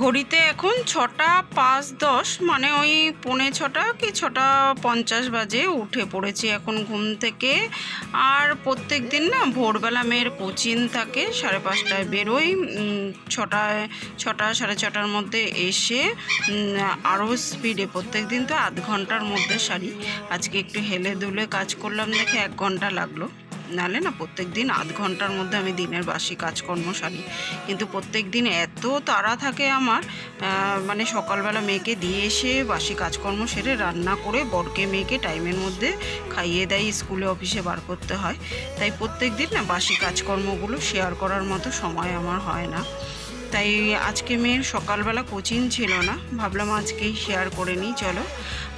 ঘড়িতে এখন ছটা পাঁচ দশ মানে ওই পৌনে ছটা কি ছটা পঞ্চাশ বাজে উঠে পড়েছি এখন ঘুম থেকে। আর প্রত্যেক দিন না ভোরবেলা মেয়ের কোচিং থাকে, সাড়ে পাঁচটায় বেরোই ছটায়, ছটা সাড়ে ছটার মধ্যে এসে আরও স্পিডে প্রত্যেক দিন তো আধ ঘণ্টার মধ্যে সারি আজকে একটু হেলে দুলে কাজ করলাম দেখে এক ঘণ্টা লাগল। নালে না প্রত্যেক দিন আধ ঘণ্টার মধ্যে আমি দিনের বাসি কাজকর্ম সারি। কিন্তু প্রত্যেক দিন এত তাড়া থাকে আমার মানে সকালবেলা মেয়েকে দিয়ে এসে বাসি কাজকর্ম সেরে রান্না করে বরকে মেয়েকে টাইমের মধ্যে খাইয়ে দেয়, স্কুলে অফিসে বার করতে হয়। তাই প্রত্যেক দিন না বাসি কাজকর্মগুলো শেয়ার করার মতো সময় আমার হয় না। তাই আজকে মেয়ের সকালবেলা কোচিং ছিল না। ভাবলাম আজকেই শেয়ার করে নিই, চলো।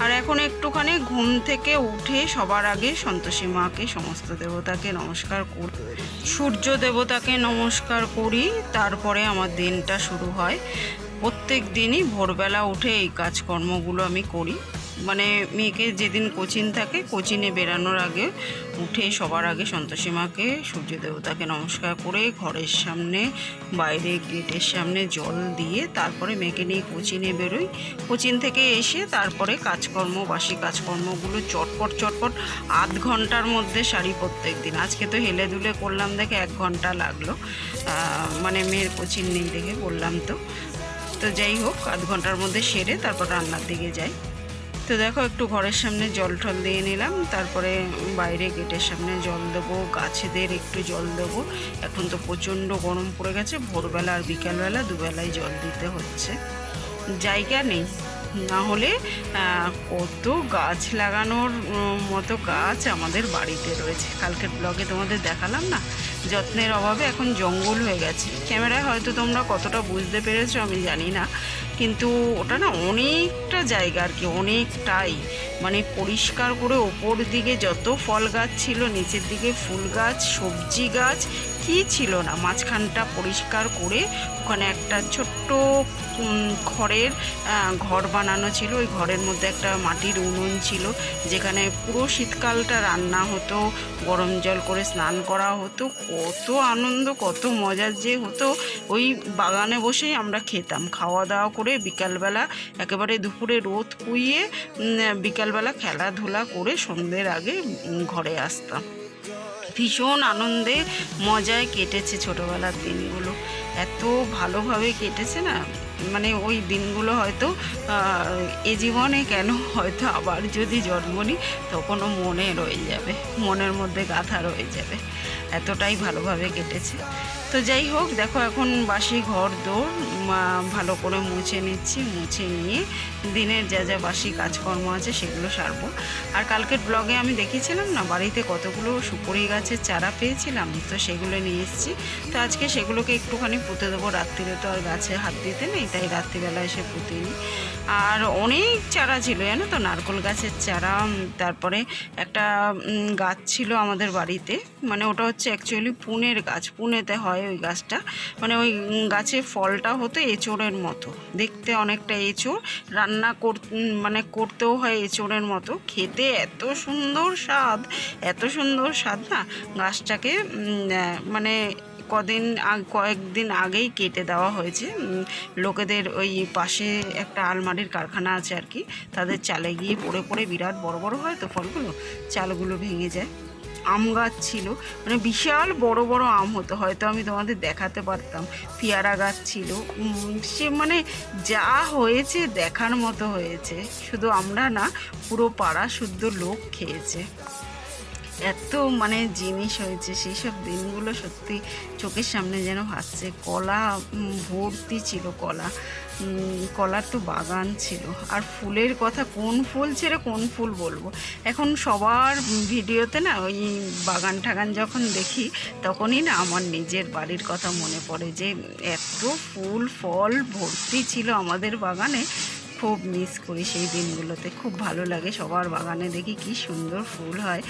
আর এখন একটুখানি ঘুম থেকে উঠে সবার আগে সন্তোষী মাকে, সমস্ত দেবতাকে নমস্কার করি সূর্য দেবতাকে নমস্কার করি। তারপরে আমার দিনটা শুরু হয়। প্রত্যেক দিনই ভোরবেলা উঠে এই কাজকর্মগুলো আমি করি। মানে মেয়েকে যেদিন কোচিং থাকে, কোচিনে বেরানোর আগে উঠে সবার আগে সন্তোষী মাকে, সূর্য দেবতাকে নমস্কার করে ঘরের সামনে, বাইরে গেটের সামনে জল দিয়ে তারপরে মেয়েকে নিয়ে কোচিনে বেরোই। কোচিন থেকে এসে তারপরে কাজকর্ম, বাসি কাজকর্মগুলো চটপট চটপট আধ ঘণ্টার মধ্যে সারি প্রত্যেক দিন। আজকে তো হেলে দুলে করলাম দেখে এক ঘণ্টা লাগল। মানে মেয়ের কোচিং নেই দেখে বললাম তো। তো যাই হোক, আধ ঘণ্টার মধ্যে সেরে তারপর রান্নার দিকে যাই। তো দেখো, একটু ঘরের সামনে জল টল দিয়ে নিলাম। তারপরে বাইরে গেটের সামনে জল দেবো, গাছেদের একটু জল দেবো। এখন তো প্রচণ্ড গরম পড়ে গেছে, ভোরবেলা আর বিকালবেলা দুবেলায় জল দিতে হচ্ছে। জায়গা নেই। না হলে কত গাছ লাগানোর মতো গাছ আমাদের বাড়িতে রয়েছে। কালকের ব্লগে তোমাদের দেখালাম না? যত্নের অভাবে এখন জঙ্গল হয়ে গেছে। ক্যামেরায় হয়তো তোমরা কতটা বুঝতে পেরেছ আমি জানি না। কিন্তু ওটা না অনেকটা জায়গা আর কি, অনেকটাই। মানে পরিষ্কার করে ওপর দিকে যত ফল গাছ ছিল, নিচের দিকে ফুল গাছ, সবজি গাছ কি ছিল না? মাঝখানটা পরিষ্কার করে ওখানে একটা ছোট্ট খড়ের ঘর বানানো ছিল। ওই ঘরের মধ্যে একটা মাটির উনুন ছিল, যেখানে পুরো শীতকালটা রান্না হতো, গরম জল করে স্নান করা হতো। কত আনন্দ, কত মজার যে হতো। ওই বাগানে বসেই আমরা খেতাম। খাওয়া দাওয়া করে বিকালবেলা একেবারে দুপুরে রোদ পুইয়ে বিকালবেলা খেলাধুলা করে সন্ধ্যের আগে ঘরে আসতাম। ভীষণ আনন্দে মজায় কেটেছে ছোটোবেলার দিনগুলো। এত ভালোভাবে কেটেছে না? মানে ওই দিনগুলো হয়তো এ জীবনে কেন হয়তো আবার যদি জন্ম নিই তখনও মনে রয়ে যাবে, মনের মধ্যে গাথা রয়ে যাবে। এতটাই ভালোভাবে কেটেছে। তো যাই হোক, দেখো এখন বাসি ঘর দৌড় ভালো করে মুছে নিচ্ছি, মুছে নিয়ে দিনের যা যা বাসি কাজকর্ম আছে সেগুলো সারবো। আর কালকের ব্লগে আমি দেখেছিলাম না, বাড়িতে কতগুলো সুপুরি গাছের চারা পেয়েছিলাম, তো সেগুলো নিয়ে এসেছি। তো আজকে সেগুলোকে একটুখানি পুঁতে দেবো, রাত্রিরে তো আর গাছে হাত দিতে নেই, তাই রাত্রিবেলা এসে পুঁতে নিই। আর অনেক চারা ছিল, জানো তো, নারকোল গাছের চারা তারপরে একটা গাছ ছিল আমাদের বাড়িতে মানে ওটা হচ্ছে অ্যাকচুয়ালি পুনের গাছ, পুনেতে হয়। ওই গাছটা। মানে ওই গাছে ফলটা হতো এঁচোড়ের মতো। দেখতে অনেকটা এঁচোড়। রান্না কর মানে করতেও হয় এঁচোড়ের মতো। খেতে এত সুন্দর স্বাদ। এত সুন্দর স্বাদ না? গাছটাকে মানে কদিন কয়েকদিন আগেই কেটে দেওয়া হয়েছে। লোকেদের ওই পাশে একটা আলমারির কারখানা আছে আর কি। তাদের চালে গিয়ে পড়ে পড়ে বিরাট বড় বড় হয় তো ফলগুলো। চালগুলো ভেঙে যায়। আম গাছ ছিল। মানে বিশাল বড় বড় আম হতো, হয়তো আমি তোমাদের দেখাতে পারতাম। পেয়ারা গাছ ছিল। সে মানে যা হয়েছে, দেখার মতো হয়েছে। শুধু আমরা না, পুরো পাড়া শুদ্ধ লোক খেয়েছে। এত মানে জিনিস হয়েছে সেই সব দিনগুলো সত্যি চোখের সামনে যেন ভাসছে। কলা ভর্তি ছিল কলা। কলার তো বাগান ছিল। আর ফুলের কথা কোন ফুল ছেড়ে কোন ফুল বলব? এখন সবার ভিডিওতে না ওই বাগান ঠাগান যখন দেখি, তখনই না আমার নিজের বাড়ির কথা মনে পড়ে যে, এত ফুল, ফল ভর্তি ছিল আমাদের বাগানে। খুব মিস করি সেই দিনগুলোতে। খুব ভালো লাগে সবার বাগানে দেখি কি সুন্দর ফুল হয়।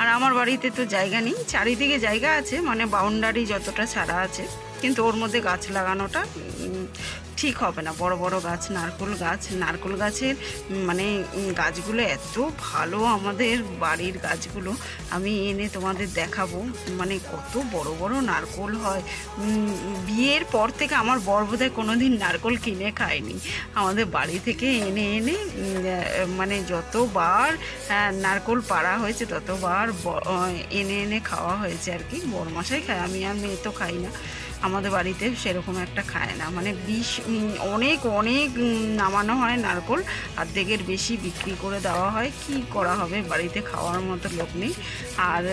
আর আমার বাড়িতে তো জায়গা নেই, চারিদিকে জায়গা আছে মানে বাউন্ডারি যতটা ছাড়া আছে। কিন্তু ওর মধ্যে গাছ লাগানোটা ঠিক হবে না। বড় বড় গাছ নারকোল গাছ। নারকোল গাছের মানে গাছগুলো এত ভালো আমাদের বাড়ির গাছগুলো। আমি এনে তোমাদের দেখাবো। মানে কত বড় বড় নারকোল হয়। বিয়ের পর থেকে আমার বর বোধহয় কোনো দিন নারকোল কিনে খায়নি। আমাদের বাড়ি থেকে এনে এনে মানে যতবার আহ, নারকোল পাড়া হয়েছে ততবার এনে এনে খাওয়া হয়েছে আর কি। বড় বড়মশাই খায় আমি আর মেয়ে তো খাই না। আমাদের বাড়িতে সেরকম একটা খায় না। মানে বিষ অনেক অনেক নামানো হয় নারকোল, অর্ধেকের বেশি বিক্রি করে দেওয়া হয়। কি করা হবে? বাড়িতে খাওয়ার মতো লোক নেই। আর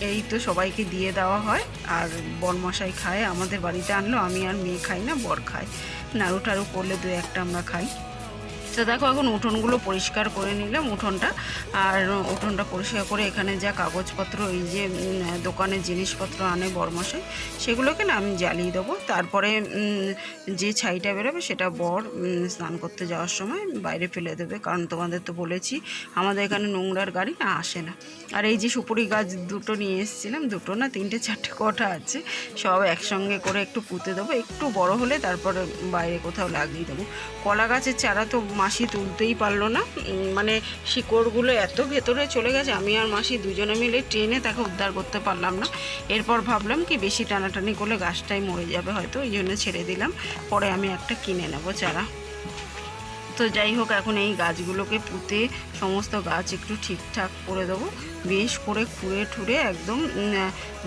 এই তো সবাইকে দিয়ে দেওয়া হয়। আর বরমশাই খায়, আমাদের বাড়িতে আনলো, আমি আর মেয়ে খাই না, বর খায়। নাড়ু টাড়ু করলে দু একটা আমরা খাই। তো দেখো এখন উঠোনগুলো পরিষ্কার করে নিলাম উঠোনটা, আর উঠোনটা পরিষ্কার করে এখানে যা কাগজপত্র, এই যে দোকানে জিনিসপত্র আনে বরমশাই, সেগুলোকে না আমি জ্বালিয়ে দেবো। তারপরে যে ছাইটা বেরোবে সেটা বর স্নান করতে যাওয়ার সময় বাইরে ফেলে দেবে। কারণ তোমাদের তো বলেছি, আমাদের এখানে নোংরার গাড়ি না আসে না। আর এই যে সুপুরি গাছ দুটো নিয়ে এসেছিলাম, দুটো না তিনটে চারটে কটা আছে, সব একসঙ্গে করে একটু পুঁতে দেবো। একটু বড় হলে তারপরে বাইরে কোথাও লাগিয়ে দেবো। কলা গাছের চারা তো মাসি তুলতেই পারল না। মানে শিকড়গুলো এত ভেতরে চলে গেছে, আমি আর মাসি দুজনে মিলে ট্রেনে তাকে উদ্ধার করতে পারলাম না। এরপর ভাবলাম কি বেশি টানাটানি করলে গাছটাই মরে যাবে হয়তো, ওই জন্য ছেড়ে দিলাম। পরে আমি একটা কিনে নেব চারা। তো যাই হোক, এখন এই গাছগুলোকে পুঁতে সমস্ত গাছ একটু ঠিকঠাক করে দেবো। বেশ করে খুঁড়ে ঠুড়ে একদম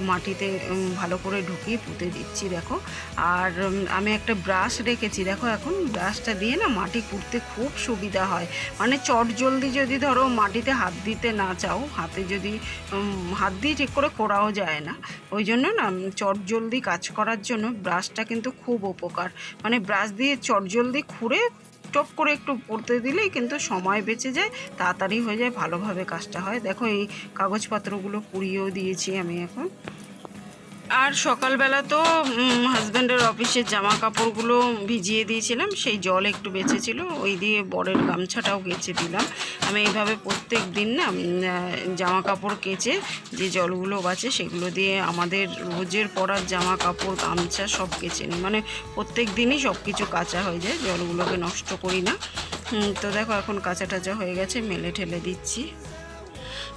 মাটিতে ভালো করে ঢুকিয়ে পুঁতে দিচ্ছি, দেখো। আর আমি একটা ব্রাশ রেখেছি, দেখো এখন। ব্রাশটা দিয়ে না মাটি কুড়তে খুব সুবিধা হয়। মানে চট জলদি যদি ধরো মাটিতে হাত দিতে না চাও, হাতে যদি হাত দিয়ে ঠিক করে করাও যায় না, ওই জন্য না চট জলদি কাজ করার জন্য ব্রাশটা কিন্তু খুব উপকার। মানে ব্রাশ দিয়ে চট জলদি খুঁড়ে টপ করে একটু পড়তে দিলেই কিন্তু সময় বেঁচে যায়, তাড়াতাড়ি হয়ে যায়, ভালোভাবে কাজটা হয়। দেখো এই কাগজপত্রগুলো পুড়িয়েও দিয়েছি আমি এখন। আর সকালবেলা তো হাজব্যান্ডের অফিসের জামা কাপড়গুলো ভিজিয়ে দিয়েছিলাম, সেই জল একটু বেঁচেছিল, ওই দিয়ে বরের গামছাটাও কেচে দিলাম। আমি এইভাবে প্রত্যেক দিন না জামা কাপড় কেচে যে জলগুলো বাঁচে সেগুলো দিয়ে আমাদের রোজের পরার জামা কাপড় গামছা সব কেচে নিই। মানে প্রত্যেক দিনই সব কিছু কাঁচা হয়ে যায়, জলগুলোকে নষ্ট করি না। তো দেখো এখন কাঁচা টাচা হয়ে গেছে, মেলে ঠেলে দিচ্ছি।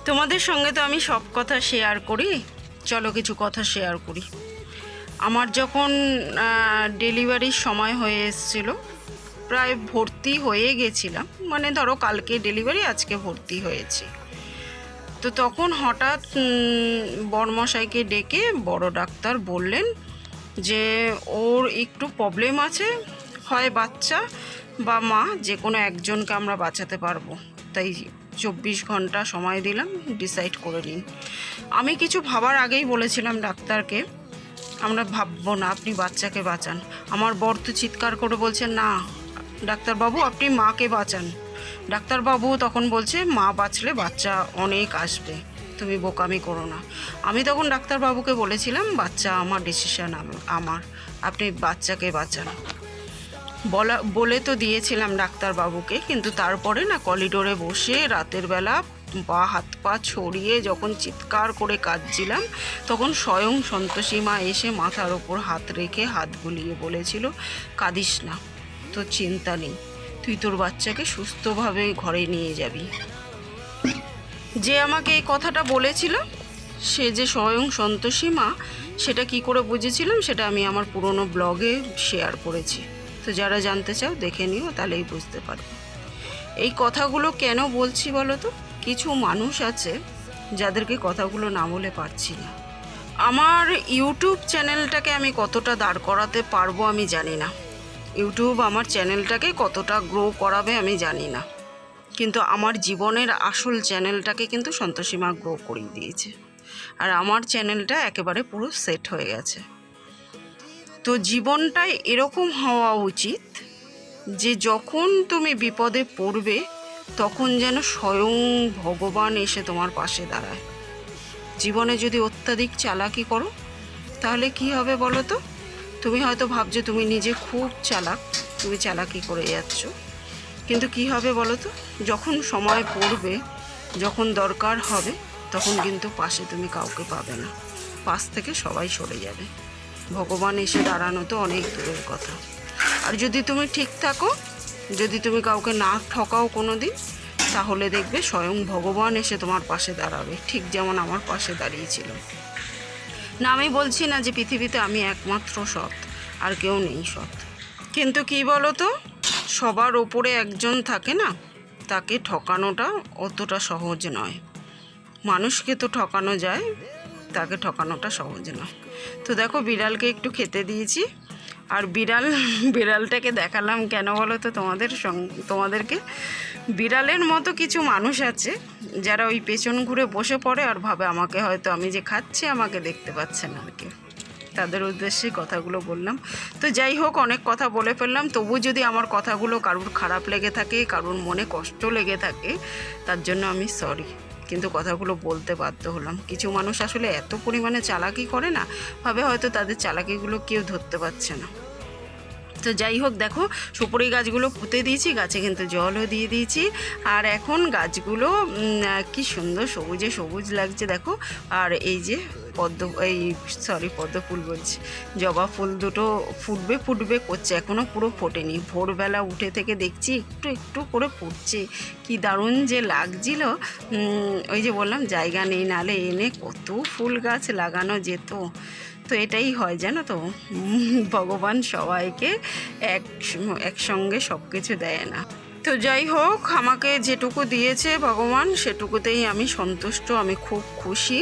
তোমাদের সঙ্গে তো আমি সব কথা শেয়ার করি। চলো কিছু কথা শেয়ার করি। আমার যখন ডেলিভারির সময় হয়ে এসেছিল, প্রায় ভর্তি হয়ে গেছিলাম। মানে ধরো কালকে ডেলিভারি আজকে ভর্তি হয়েছি। তো তখন হঠাৎ বড়মশাইকে ডেকে বড় ডাক্তার বললেন যে, ওর একটু প্রবলেম আছে, হয় বাচ্চা বা মা যে কোনো একজনকে আমরা বাঁচাতে পারব। তাই চব্বিশ ঘণ্টা সময় দিলাম ডিসাইড করে নিন। আমি কিছু ভাবার আগেই বলেছিলাম ডাক্তারকে, আমরা ভাববো না, আপনি বাচ্চাকে বাঁচান। আমার বর তো চিৎকার করে বলছে, না, ডাক্তারবাবু, আপনি মাকে বাঁচান। ডাক্তারবাবু তখন বলছে, মা বাঁচলে বাচ্চা অনেক আসবে, তুমি বোকামি করো না। আমি তখন ডাক্তারবাবুকে বলেছিলাম, বাচ্চা আমার ডিসিশান আমার, আপনি বাচ্চাকে বাঁচান। বলা, বলে তো দিয়েছিলাম ডাক্তারবাবুকে, কিন্তু তারপরে না করিডোরে বসে রাতের বেলা পা হাত পা ছড়িয়ে যখন চিৎকার করে কাঁদছিলাম, তখন স্বয়ং সন্তোষী মা এসে মাথার ওপর হাত রেখে হাত বুলিয়ে বলেছিল, কাঁদিস না, তোর চিন্তা নেই, তুই তোর বাচ্চাকে সুস্থভাবে ঘরে নিয়ে যাবি। যে আমাকে এই কথাটা বলেছিল, সে যে স্বয়ং সন্তোষী মা সেটা কি করে বুঝেছিলাম, সেটা আমি আমার পুরনো ব্লগে শেয়ার করেছি। তো যারা জানতে চাও, দেখে নিও, তাহলেই বুঝতে পারবে এই কথাগুলো কেন বলছি বলো তো? কিছু মানুষ আছে যাদেরকে কথাগুলো না বলে পারছি না। আমার ইউটিউব চ্যানেলটাকে আমি কতটা দাঁড় করাতে পারব আমি জানি না। ইউটিউব আমার চ্যানেলটাকে কতটা গ্রো করাবে আমি জানি না। কিন্তু আমার জীবনের আসল চ্যানেলটাকে কিন্তু সন্তোষীমা গ্রো করিয়ে দিয়েছে। আর আমার চ্যানেলটা একেবারে পুরো সেট হয়ে গেছে। তো জীবনটাই এরকম হওয়া উচিত যে যখন তুমি বিপদে পড়বে, তখন যেন স্বয়ং ভগবান এসে তোমার পাশে দাঁড়ায়। জীবনে যদি অত্যাধিক চালাকি করো, তাহলে কি হবে বলো তো? তুমি হয়তো ভাবছ তুমি নিজে খুব চালাক, তুমি চালাকি করে যাচ্ছ। কিন্তু কি হবে বলো তো? যখন সময় পড়বে, যখন দরকার হবে, তখন কিন্তু পাশে তুমি কাউকে পাবে না। পাশ থেকে সবাই সরে যাবে। ভগবান এসে দাঁড়ানো তো অনেক দূরের কথা। আর যদি তুমি ঠিক থাকো, যদি তুমি কাউকে না ঠকাও কোনো দিন তাহলে দেখবে স্বয়ং ভগবান এসে তোমার পাশে দাঁড়াবে, ঠিক যেমন আমার পাশে দাঁড়িয়েছিল। না, আমি বলছি না যে পৃথিবীতে আমি একমাত্র সৎ, আর কেউ নেই সৎ। কিন্তু কি বলো তো সবার ওপরে একজন থাকে না, তাকে ঠকানোটা অতটা সহজ নয়। মানুষকে তো ঠকানো যায় তাকে ঠকানোটা সহজ নয় তো দেখো বিড়ালকে একটু খেতে দিয়েছি। আর বিড়াল, বিড়ালটাকে দেখালাম কেন বলো তো? তোমাদের তোমাদেরকে। বিড়ালের মতো কিছু মানুষ আছে, যারা ওই পেছন ঘুরে বসে পড়ে আর ভাবে আমাকে হয়তো আমি যে খাচ্ছি, আমাকে দেখতে পাচ্ছে না আর কি। তাদের উদ্দেশ্যে কথাগুলো বললাম। তো যাই হোক, অনেক কথা বলে ফেললাম। তবু যদি আমার কথাগুলো কারুর খারাপ লেগে থাকে, কারুর মনে কষ্ট লেগে থাকে, তার জন্য আমি সরি কিন্তু কথাগুলো বলতে বাধ্য হলাম। কিছু মানুষ আসলে এত পরিমাণে চালাকি করে না, ভাবে হয়তো তাদের চালাকিগুলো কেউ ধরতে পারছে না। তো যাই হোক, দেখো, সুপুরি গাছগুলো পুঁতে দিয়েছি, গাছে কিন্তু জলও দিয়ে দিয়েছি। আর এখন গাছগুলো কি সুন্দর সবুজে সবুজ লাগছে, দেখো। আর এই যে পদ্ম, এই সরি পদ্ম ফুল বলছি। জবা ফুল দুটো ফুটবে ফুটবে, করছে। এখনও পুরো ফোটেনি। ভোরবেলা উঠে থেকে দেখছি, একটু একটু করে ফুটছে। কি দারুণ যে লাগছিল। ওই যে বললাম, জায়গা নেই, নালে এনে কত ফুল গাছ লাগানো যেত। তো এটাই হয়, জানো তো? ভগবান সবাইকে এক, একসঙ্গে সব কিছু দেয় না। তো যাই হোক, আমাকে যেটুকু দিয়েছে ভগবান, সেটুকুতেই আমি সন্তুষ্ট, আমি খুব খুশি।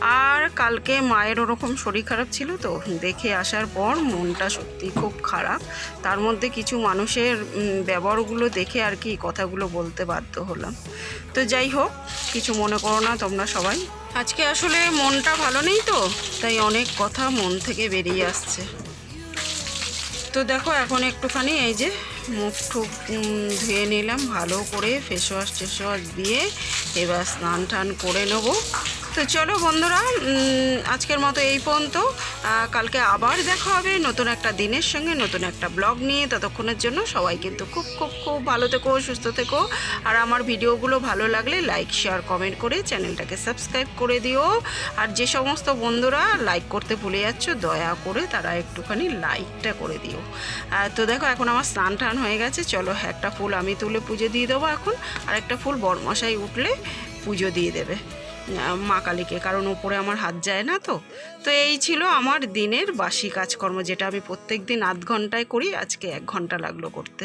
আর কালকে মায়ের ওরকম শরীর খারাপ ছিল তো, দেখে আসার পর মনটা সত্যি খুব খারাপ। তার মধ্যে কিছু মানুষের ব্যবহারগুলো দেখে আর কি কথাগুলো বলতে বাধ্য হলাম। তো যাই হোক, কিছু মনে করো না তোমরা সবাই। আজকে আসলে মনটা ভালো নেই তো, তাই অনেক কথা মন থেকে বেরিয়ে আসছে। তো দেখো এখন একটুখানি এই যে মুখ টুক ধুয়ে নিলাম, ভালো করে ফেস ওয়াশ টেস ওয়াশ দিয়ে এবার স্নান টান করে নেব। তো চলো বন্ধুরা আজকের মতো এই পর্যন্ত। কালকে আবার দেখা হবে নতুন একটা দিনের সঙ্গে, নতুন একটা ব্লগ নিয়ে। ততক্ষণের জন্য সবাই কিন্তু খুব খুব খুব ভালো থেকো, সুস্থ থেকো। আর আমার ভিডিওগুলো ভালো লাগলে লাইক শেয়ার কমেন্ট করে চ্যানেলটাকে সাবস্ক্রাইব করে দিও। আর যে সমস্ত বন্ধুরা লাইক করতে ভুলে যাচ্ছ, দয়া করে তারা একটুখানি লাইকটা করে দিও। তো দেখো, এখন আমার স্নান টান হয়ে গেছে। চলো একটা ফুল আমি তুলে পুজো দিয়ে দেবো এখন। আর একটা ফুল বরমশাই উঠলে পুজো দিয়ে দেবে। মা কালীকে, কারণ ওপরে আমার হাত যায় না তো। তো এই ছিল আমার দিনের বাসি কাজকর্ম, যেটা আমি প্রত্যেক দিন আধ ঘন্টায় করি, আজকে এক ঘণ্টা লাগল করতে।